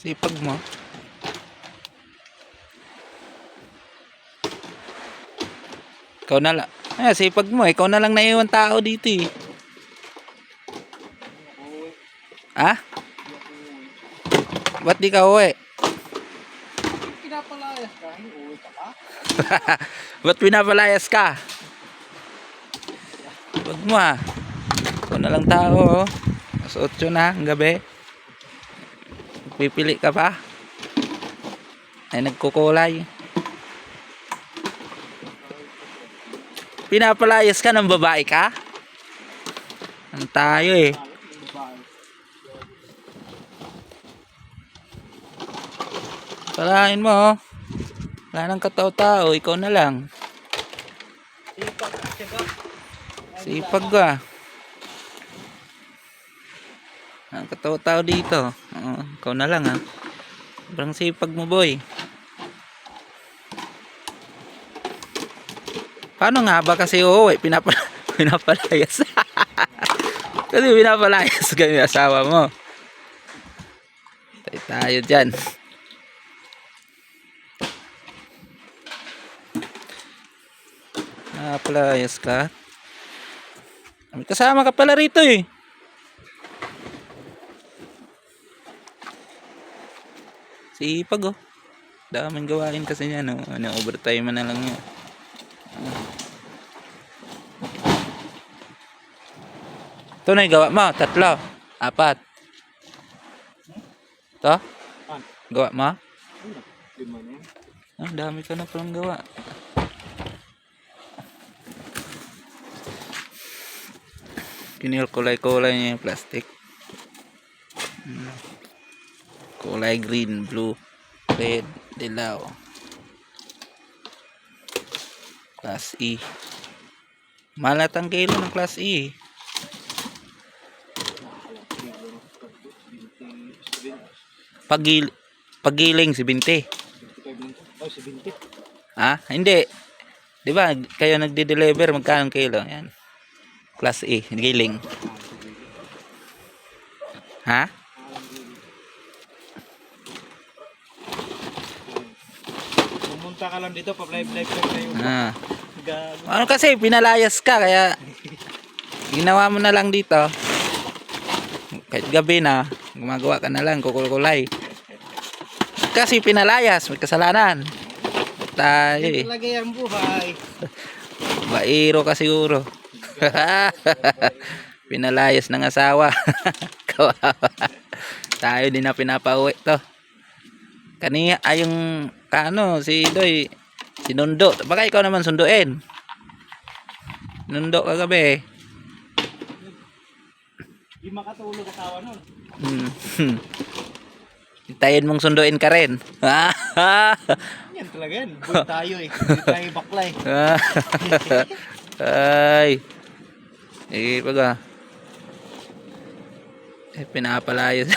Sipag mo. Ikaw na lang. Eh, sipag mo. Ikaw na lang naiwan tao dito eh. Ha? Ba't di ka uwi? Pinapalayas ka, uwi ka pa. Ba't pinapalayas ka? Wag mo ah. Ikaw na lang tao oh. Mas 8 na ang gabi. Pipili ka pa? Ay nagkukulay. Pinapalayas ka ng babae ka? Ano tayo eh. Palahin mo oh. Wala nang katao-tao, ikaw na lang. Sipag, sipag. Sipag ka. Ang katao-tao dito. Oo, ikaw na lang ha. Sobrang sipag mo boy. Paano nga ba kasi uuwi? Pinapa pinapalayas. kasi pinapalayas kami asawa mo. Tayo tayo dyan. Pinapalayas ka. Kasama ka pala rito eh. Sipag oh. Daming gawain kasi niya no. Ano, overtime na lang niya. Ito na gawa mo. Tatlo. Apat. Ito? Gawa mo? Yan. Ah, dami ka na palang gawa. Kinilkulay-kulay niya yung plastic. Hmm. Kulay green, blue, red, dilaw. Class E. Malat ang kilo ng class E. Pagil pagiling si Binti. 25 lang to. Oh, 70. Ha? Hindi. 'Di ba? Kayo nagde-deliver magkano kilo? Yan. Class A, giling. Ha? Pumunta ka lang dito, pa-live-live ka tayo. Ah. Gago. Ano kasi pinalayas ka kaya ginawa mo na lang dito. Kahit gabi na, gumagawa ka na lang kukulkulay. Kasi pinalayas, may kasalanan. Tayo eh. Ang buhay. Bairo ka siguro. Pinalayas ng asawa. Kawawa. Tayo din na pinapauwi to. Kaniya ay yung kano si Doy sinundo. Baka ikaw naman sunduin. Nundo kagabi. Di makatulog asawa nun. Hmm. Hintayin mong sunduin ka rin. Yan talaga yan. Buhay tayo eh. Buhay tayo bakla eh. Ay. Eh, pag ah. Eh, pinapalayas.